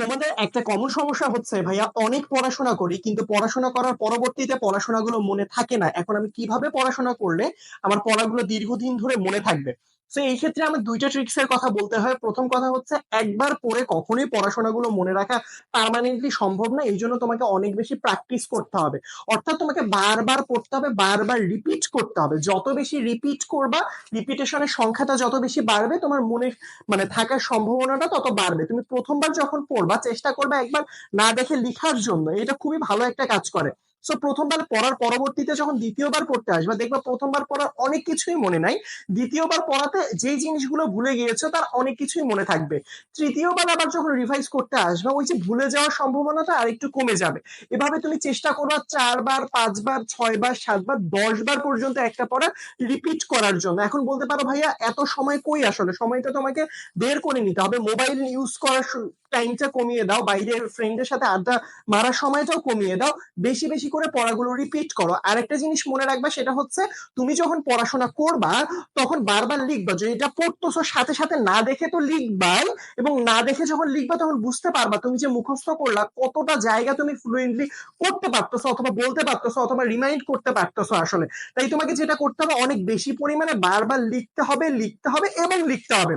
তোমাদের একটা কমন সমস্যা হচ্ছে, ভাইয়া, অনেক পড়াশোনা করি, কিন্তু পড়াশোনা করার পরবর্তীতে পড়াশোনাগুলো মনে থাকে না। এখন আমি কীভাবে পড়াশোনা করলে আমার পড়াগুলো দীর্ঘদিন ধরে মনে থাকবে? তো এই ক্ষেত্রে আমার দুইটা ট্রিক্স এর কথা বলতে হয়। প্রথম কথা হচ্ছে, একবার পড়ে কখনোই পড়াশোনাগুলো মনে রাখা পার্মানেন্টলি সম্ভব না। এই জন্য তোমাকে অনেক বেশি প্র্যাকটিস করতে হবে। অর্থাৎ তোমাকে বারবার পড়তে হবে, বারবার রিপিট করতে হবে। যত বেশি রিপিট করবা রিপিটেশনের সংখ্যাটা যত বেশি বাড়বে, তোমার মনে মানে থাকার সম্ভাবনাটা তত বাড়বে। তুমি প্রথমবার যখন পড়বা, চেষ্টা করবে একবার না দেখে লিখার জন্য। এটা খুবই ভালো একটা কাজ করে। সো প্রথমবার পড়ার পরবর্তীতে যখন দ্বিতীয়বার পড়তে আসবে, দেখবা প্রথমবার পড়ার অনেক কিছুই মনে নাই। দ্বিতীয়বার পড়াতে যেই জিনিসগুলো ভুলে গিয়েছো, তার অনেক কিছুই মনে থাকবে। তৃতীয়বার আবার যখন রিভাইজ করতে আসবে, ওই যে ভুলে যাওয়ার সম্ভাবনাটা আরেকটু কমে যাবে। এভাবে তুমি চেষ্টা করবা চারবার, পাঁচবার, ছয়বার, সাতবার, দশবার পর্যন্ত একটা পড়া রিপিট করার জন্য। এখন বলতে পারো ভাইয়া, এত সময় কই আসলে? সময়টা তোমাকে বের করে নিতে হবে। মোবাইল ইউজ করার টাইমটা কমিয়ে দাও। বাইরের ফ্রেন্ডের সাথে আড্ডা মারার সময়টাও কমিয়ে দাও। বেশি বেশি করে পড়াগুলো রিপিট করো। আরেকটা জিনিস মনে রাখবা, সেটা হচ্ছে তুমি যখন পড়াশোনা করবা, তখন বারবার লিখবা। যে এটা পড়তেছো, সাথে সাথে না দেখে তো লিখবাই এবং না দেখে যখন লিখবা, তখন বুঝতে পারবা তুমি যে মুখস্থ করলা, কতটা জায়গা তুমি ফ্লুয়েন্টলি করতে পারতেছো অথবা বলতে পারতেছো অথবা রিমাইন্ড করতে পারতেছো আসলে। তাই তোমাকে যেটা করতে হবে, অনেক বেশি পরিমাণে বারবার লিখতে হবে লিখতে হবে এবং লিখতে হবে।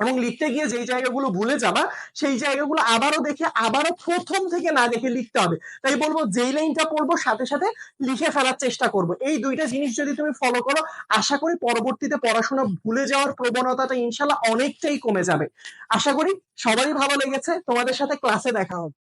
এবং লিখতে গিয়ে যেই জায়গাগুলো ভুলে যাবা, সেই জায়গাগুলো আবারও দেখে, আবারও প্রথম থেকে না দেখে লিখতে হবে। তাই বলব, যেই লাইনটা পড়ব, সাথে সাথে লিখে ফেলার চেষ্টা করব। এই দুইটা জিনিস যদি তুমি ফলো করো, আশা করি পরবর্তীতে পড়াশোনা ভুলে যাওয়ার প্রবণতাটা ইনশাল্লাহ অনেকটাই কমে যাবে। আশা করি সবারই ভালো লেগেছে। তোমাদের সাথে ক্লাসে দেখা হবে।